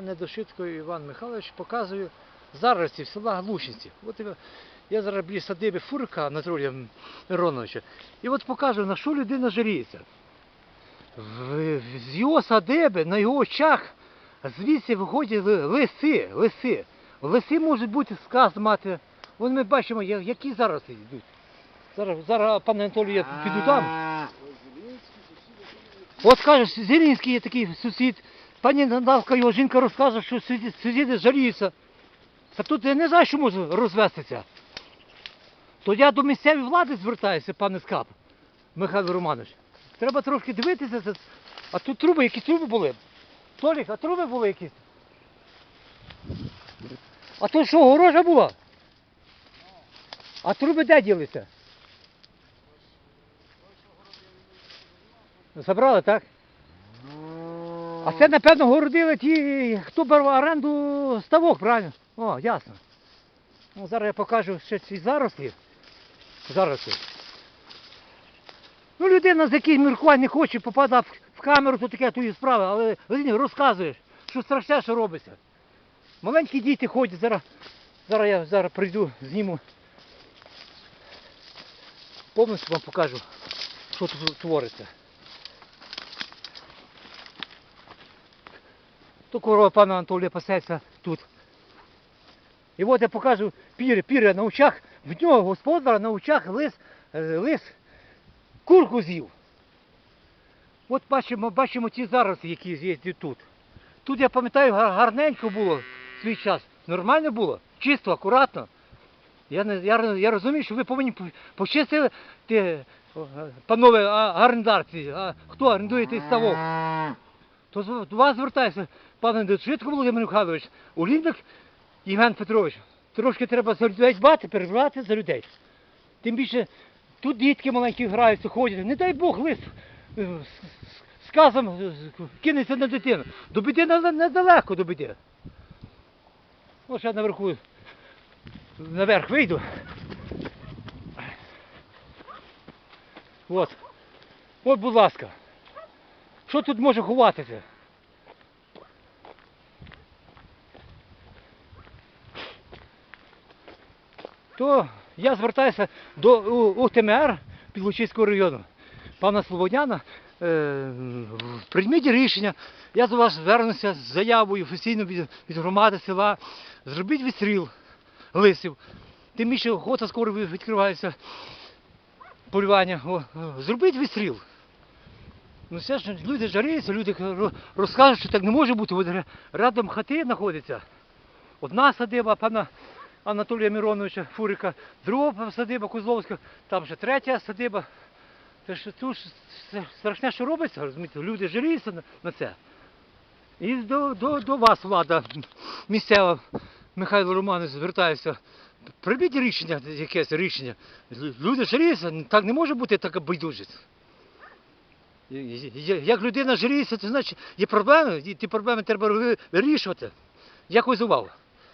Недошитко Іван Михайлович показує зараз села Глушинці. От я- я зараз біля садиби Фурика Анатолія Мироновича. І от покажу, на що людина жаліється. З його садиби, на його очах, звідси виходять лиси, лиси. Лиси можуть бути сказ мати. Вон ми бачимо, які зараз йдуть. Зараз, зараз пане Анатолій, я піду там. От каже, Зелінський є такий сусід. Пані Надалка, його жінка розказує, що сусіди, сусіди жаліються. Та тут я не знаю, що може розвестися. То я до місцевої влади звертаюся, пане Скап, Михайло Романович. Треба трошки дивитися. А тут труби, які труби були? Толік, а труби були якісь? А то що, горожа була? А труби де ділися? Забрали, так? А це, напевно, городили ті, хто бере оренду ставок, правильно? О, ясно. Ну, зараз я покажу ще ці зарослі. Зарослі. Ну, людина, з яких міркувань не хоче попадати в камеру, то таке твої справи, але Леонід, розказуєш, що страшне, що робиться. Маленькі діти ходять, зараз, зараз я зараз прийду, зніму. Повністю вам покажу, що тут твориться. То корова пана Анатолія пасеться тут. І от я покажу піри, піри на очах, в нього господара на очах лис, е, лис курку з'їв. От бачимо, бачимо ті заросли, які є тут. Тут я пам'ятаю, гарненько було в свій час. Нормально було, чисто, акуратно. Я, я, я розумію, що ви повинні по- почистити, те, е, панове орендарці, а, хто орендує той ставок. То до вас звертаюся, пане Дочитко Володимир Михайлович, Улінник Євген Петрович. Трошки треба за людей дбати, переживати за людей. Тим більше тут дітки маленькі граються, ходять. Не дай Бог лист е, з- з- з казом е, кинеться на дитину. До біди не- недалеко до біди. Ось я наверху наверх вийду. От. От, будь ласка. Що тут може ховатися? То я звертаюся до УТМР Підлучиського району, пана Слободяна. Е, прийміть рішення. Я до вас звернуся з заявою офіційно від, від громади села. Зробіть відстріл лисів. Тим більше охота скоро відкривається полювання. О, зробіть відстріл. Ну все ж люди жаріються, люди ро- розкажуть, що так не може бути. От рядом хати знаходяться. Одна садиба пана Анатолія Мироновича Фурика, друга садиба Козловська, там ще третя садиба. Це ж тут страшне, що робиться, розумієте, люди жаліються на, це. І до, до, до вас, влада місцева, Михайло Романович, звертаюся. Прийміть рішення, якесь рішення. Люди жаліються, так не може бути така байдужість. Як людина жаліється, то значить є проблеми, і ті проблеми треба вирішувати. Дякую за увагу.